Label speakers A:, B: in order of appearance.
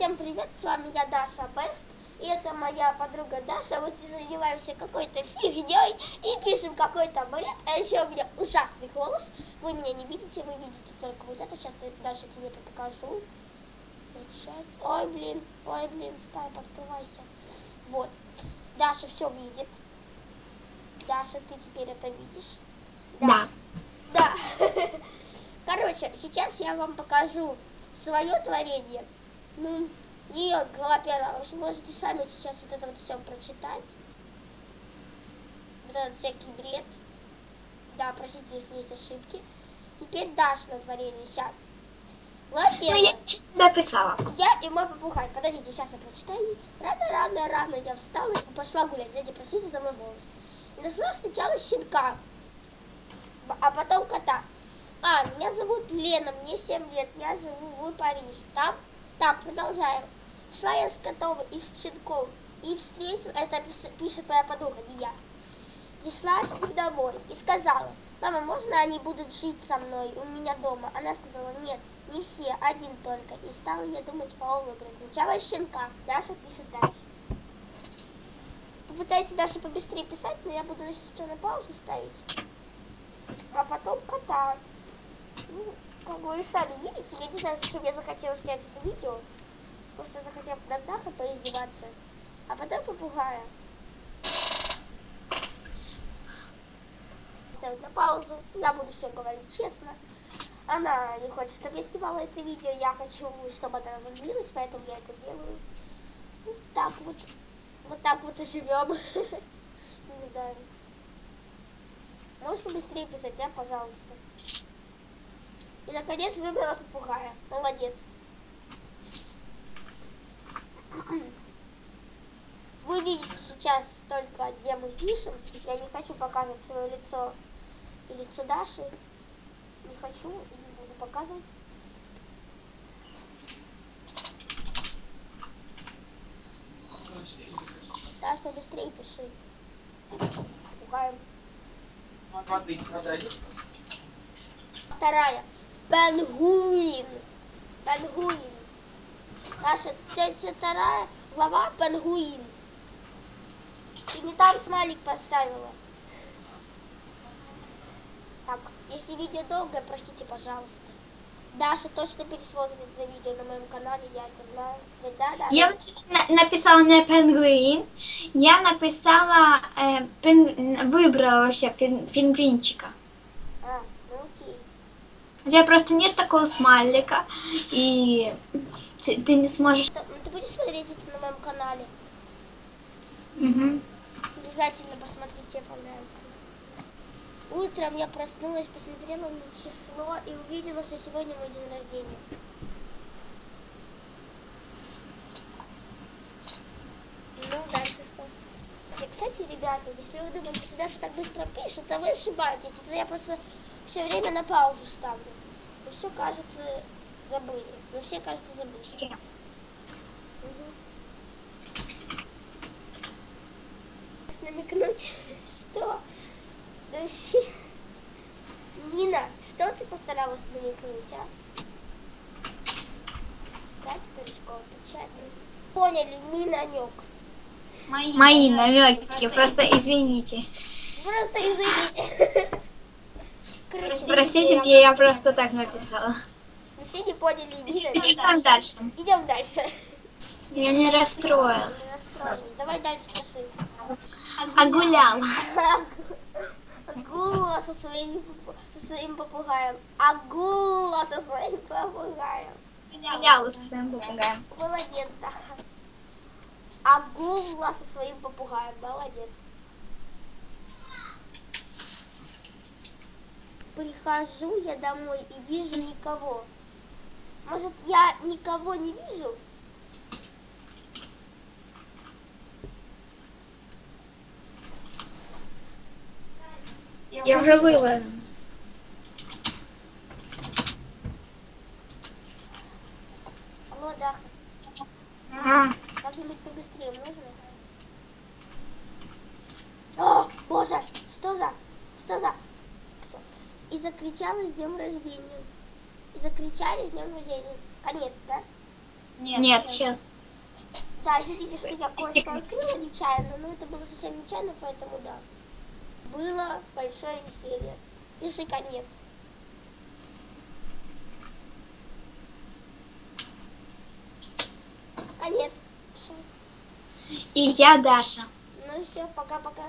A: Всем привет, с вами я Даша Бест. И это моя подруга Даша. Мы занимаемся какой-то фигней и пишем какой-то бред. А еще у меня ужасный голос. Вы меня не видите, вы видите только вот это. Сейчас Даша тебе покажу. Начать. Ой, блин, ой, блин, скайп, открывайся. Вот. Даша все видит. Даша, ты теперь это видишь?
B: Да.
A: Да. Короче, сейчас я вам покажу свое творение. Ну, не глава первая. Вы можете сами сейчас вот это вот все прочитать. Вот этот всякий бред. Да, простите, если есть ошибки. Теперь Даша на творение. Сейчас.
B: Ну,
A: Во-первых,
B: я написала.
A: я и мой попугай. Подождите, сейчас я прочитаю. Рано, рано, рано я встала и пошла гулять. Знаете, простите за мой голос. И нашла сначала щенка, а потом кота. А, меня зовут Лена, мне 7 лет, я живу в Париж. Там? Так, продолжаем. Шла я с котом и с щенком и встретил, это пиш- пишет моя подруга, не я. И шла с ним домой и сказала, мама, можно они будут жить со мной у меня дома? Она сказала, нет, не все, один только. И стала я думать, кого выбрать. Сначала щенка, Даша пишет дальше. Попытайся Даша побыстрее писать, но я буду сейчас на паузу ставить. А потом кота. Ну, бы вы сами видите, я не знаю, зачем я захотела снять это видео. Просто захотела над Дахой поиздеваться. А потом попугая. Ставить на паузу. Я буду все говорить честно. Она не хочет, чтобы я снимала это видео. Я хочу, чтобы она разозлилась, поэтому я это делаю. Вот так вот. Вот так вот и живем. Не знаю. Можешь побыстрее писать, а, пожалуйста. И наконец выбрала попугая. Молодец. Вы видите сейчас только, где мы пишем. Я не хочу показывать свое лицо и лицо Даши. Не хочу и не буду показывать. Даш, побыстрее пиши. Попугаем.
C: Воды.
A: Вторая. Пенгуин. Пенгуин. Наша вторая глава Пенгуин. Ты не там смайлик поставила. Так, если видео долгое, простите, пожалуйста. Даша точно пересмотрит это видео на моем канале, я это знаю. Да, да.
B: Я написала не пингвин, я написала, э, пин- выбрала вообще пин- пингвинчика. У тебя просто нет такого смайлика, и ты, ты не сможешь...
A: Ты, ну, ты будешь смотреть это на моем канале?
B: Мгм.
A: Обязательно посмотри, тебе понравится. Утром я проснулась, посмотрела на число и увидела, что сегодня мой день рождения. Ну, дальше что? И, Кстати, ребята, если вы думаете, что Даша так быстро пишет, то вы ошибаетесь. Это я просто все время на паузу ставлю. Вы все, кажется, забыли. Вы все, кажется, забыли.
B: Все.
A: Мгм. намекнуть, что вообще... Нина, что ты постаралась намекнуть, а? Катя Корячкова, печатный. Поняли, ми намек.
B: Мои намеки, просто извините.
A: Просто извините. Короче,
B: Простите меня, я просто так написала.
A: мы все не поняли.
B: Читаем дальше.
A: Идем дальше.
B: Я не расстроилась.
A: Давай дальше пошли.
B: А гуляла.
A: Агула со своим, со своим попугаем. Агула со своим попугаем.
B: Гуляла со своим попугаем.
A: Молодец, да. Агула со своим попугаем. Молодец. Прихожу я домой и вижу никого. Может, я никого не вижу?
B: Я уже выложила.
A: Алло, да.
B: А,
A: Как-нибудь побыстрее можно? О, боже, что за, что за? Всё. И закричала с днем рождения. И закричали с днем рождения. Конец, да?
B: Нет, сейчас.
A: Да, извините, что я кое-что открыла нечаянно, но это было совсем нечаянно, поэтому да. Было большое веселье. Пиши конец. Конец.
B: И я Даша.
A: Ну и все, пока-пока.